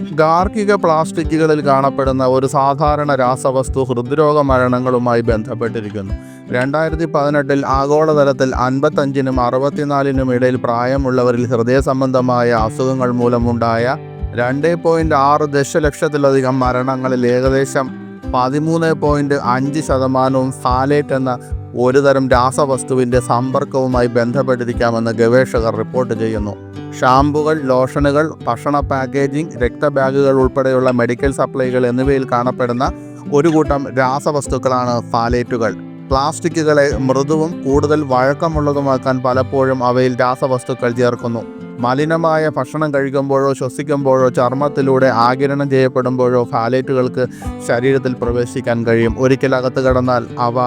ഗാർഹിക പ്ലാസ്റ്റിക്കുകളിൽ കാണപ്പെടുന്ന ഒരു സാധാരണ രാസവസ്തു ഹൃദ്രോഗ മരണങ്ങളുമായി ബന്ധപ്പെട്ടിരിക്കുന്നു. രണ്ടായിരത്തി പതിനെട്ടിൽ ആഗോളതലത്തിൽ അൻപത്തഞ്ചിനും അറുപത്തിനാലിനും ഇടയിൽ പ്രായമുള്ളവരിൽ ഹൃദയ സംബന്ധമായ അസുഖങ്ങൾ മൂലമുണ്ടായ രണ്ട് പോയിന്റ് ആറ് ദശലക്ഷത്തിലധികം മരണങ്ങളിൽ ഏകദേശം പതിമൂന്ന് പോയിന്റ് അഞ്ച് ശതമാനവും ഫാലേറ്റ് എന്ന ഒരുതരം രാസവസ്തുവിന്റെ സമ്പർക്കവുമായി ബന്ധപ്പെട്ടിരിക്കാമെന്ന് ഗവേഷകർ റിപ്പോർട്ട് ചെയ്യുന്നു. ഷാമ്പുകൾ ലോഷനുകൾ ഭക്ഷണ പാക്കേജിംഗ് രക്തബാഗുകൾ ഉൾപ്പെടെയുള്ള മെഡിക്കൽ സപ്ലൈകൾ എന്നിവയിൽ കാണപ്പെടുന്ന ഒരു കൂട്ടം രാസവസ്തുക്കളാണ് ഫാലേറ്റുകൾ. പ്ലാസ്റ്റിക്കുകളെ മൃദുവും കൂടുതൽ വഴക്കമുള്ളതുമാക്കാൻ പലപ്പോഴും അവയിൽ രാസവസ്തുക്കൾ ചേർക്കുന്നു. മലിനമായ ഭക്ഷണം കഴിക്കുമ്പോഴോ ശ്വസിക്കുമ്പോഴോ ചർമ്മത്തിലൂടെ ആകിരണം ചെയ്യപ്പെടുമ്പോഴോ ഫാലേറ്റുകൾക്ക് ശരീരത്തിൽ പ്രവേശിക്കാൻ കഴിയും. ഒരിക്കൽ അകത്ത് കടന്നാൽ അവ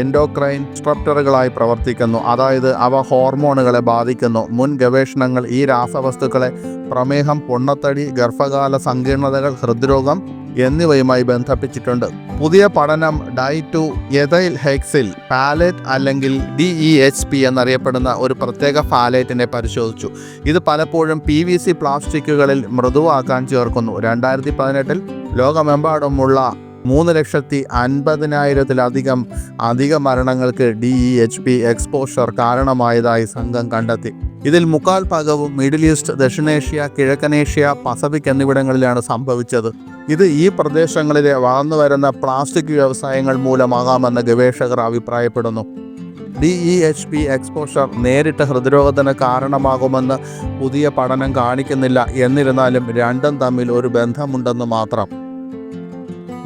എൻഡോക്രൈൻ സ്ട്രപ്റ്ററുകളായി പ്രവർത്തിക്കുന്നു. അതായത് അവ ഹോർമോണുകളെ ബാധിക്കുന്നു. മുൻ ഗവേഷണങ്ങൾ ഈ രാസവസ്തുക്കളെ പ്രമേഹം പൊണ്ണത്തടി ഗർഭകാല സങ്കീർണതകൾ ഹൃദ്രോഗം എന്നിവയുമായി ബന്ധപ്പിച്ചിട്ടുണ്ട്. പുതിയ പഠനം di two ethyl hexyl phthalate അല്ലെങ്കിൽ ഡി ഇ എച്ച് പി എന്നറിയപ്പെടുന്ന ഒരു പ്രത്യേക ഫാലേറ്റിനെ പരിശോധിച്ചു. ഇത് പലപ്പോഴും പി വി സി പ്ലാസ്റ്റിക്കുകളിൽ മൃദുവാക്കാൻ ചേർക്കുന്നു. രണ്ടായിരത്തി പതിനെട്ടിൽ ലോകമെമ്പാടുമുള്ള മൂന്ന് ലക്ഷത്തി അൻപതിനായിരത്തിലധികം അധിക മരണങ്ങൾക്ക് D E H P exposure കാരണമായതായി സംഘം കണ്ടെത്തി. ഇതിൽ മുക്കാൽ ഭാഗവും മിഡിൽ ഈസ്റ്റ് ദക്ഷിണേഷ്യ കിഴക്കനേഷ്യ പസഫിക് എന്നിവിടങ്ങളിലാണ് സംഭവിച്ചത്. ഇത് ഈ പ്രദേശങ്ങളിലെ വളർന്നു വരുന്ന പ്ലാസ്റ്റിക് വ്യവസായങ്ങൾ മൂലമാകാമെന്ന് ഗവേഷകർ അഭിപ്രായപ്പെടുന്നു. D E H P exposure നേരിട്ട് ഹൃദ്രോഗത്തിന് കാരണമാകുമെന്ന് പുതിയ പഠനം കാണിക്കുന്നില്ല. എന്നിരുന്നാലും രണ്ടും തമ്മിൽ ഒരു ബന്ധമുണ്ടെന്ന് മാത്രം.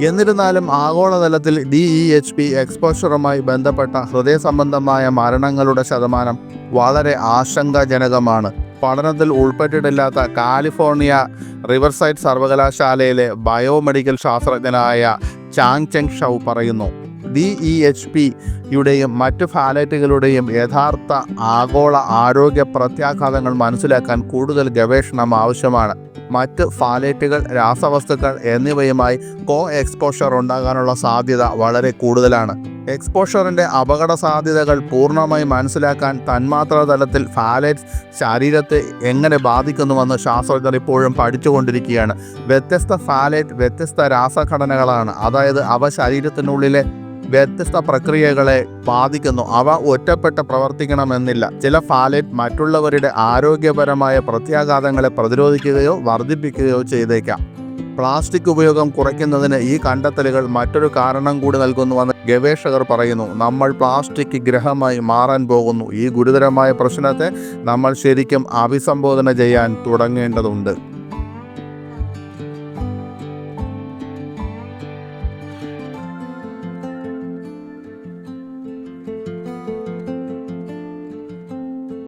എന്നിരുന്നാലും ആഗോളതലത്തിൽ ഡി ഇ എച്ച് പി എക്സ്പോഷറുമായി ബന്ധപ്പെട്ട ഹൃദയ സംബന്ധമായ മരണങ്ങളുടെ ശതമാനം വളരെ ആശങ്കാജനകമാണ്. പഠനത്തിൽ ഉൾപ്പെട്ടിട്ടില്ലാത്ത കാലിഫോർണിയ റിവർസൈഡ് സർവകലാശാലയിലെ ബയോമെഡിക്കൽ ശാസ്ത്രജ്ഞനായ ചാങ് ചെങ് ഷൗ പറയുന്നു. ഡി ഇ എച്ച് പി യുടെയും മറ്റ് ഫാലറ്റുകളുടെയും യഥാർത്ഥ ആഗോള ആരോഗ്യ പ്രത്യാഘാതങ്ങൾ മനസ്സിലാക്കാൻ കൂടുതൽ ഗവേഷണം ആവശ്യമാണ്. മറ്റ് ഫാലേറ്റുകൾ രാസവസ്തുക്കൾ എന്നിവയുമായി കോ എക്സ്പോഷർ ഉണ്ടാകാനുള്ള സാധ്യത വളരെ കൂടുതലാണ്. എക്സ്പോഷറിന്റെ അപകട സാധ്യതകൾ പൂർണമായി മനസ്സിലാക്കാൻ തന്മാത്രാ തലത്തിൽ ഫാലേറ്റ്സ് ശരീരത്തെ എങ്ങനെ ബാധിക്കുന്നുവെന്ന് ശാസ്ത്രജ്ഞർ ഇപ്പോഴും പഠിച്ചുകൊണ്ടിരിക്കുകയാണ്. വ്യത്യസ്ത ഫാലേറ്റ് വ്യത്യസ്ത രാസഘടനകളാണ്. അതായത് അവ ശരീരത്തിനുള്ളിലെ വ്യത്യസ്ത പ്രക്രിയകളെ ബാധിക്കുന്നു. അവ ഒറ്റപ്പെട്ട് പ്രവർത്തിക്കണമെന്നില്ല. ചില ഫാലേറ്റ് മറ്റുള്ളവരുടെ ആരോഗ്യപരമായ പ്രത്യാഘാതങ്ങളെ പ്രതിരോധിക്കുകയോ വർദ്ധിപ്പിക്കുകയോ ചെയ്തേക്കാം. പ്ലാസ്റ്റിക് ഉപയോഗം കുറയ്ക്കുന്നതിന് ഈ കണ്ടെത്തലുകൾ മറ്റൊരു കാരണം കൂടി നൽകുന്നുവെന്ന് ഗവേഷകർ പറയുന്നു. നമ്മൾ പ്ലാസ്റ്റിക് ഗ്രഹമായി മാറാൻ പോകുന്നു. ഈ ഗുരുതരമായ പ്രശ്നത്തെ നമ്മൾ ശരിക്കും അഭിസംബോധന ചെയ്യാൻ തുടങ്ങേണ്ടതുണ്ട്.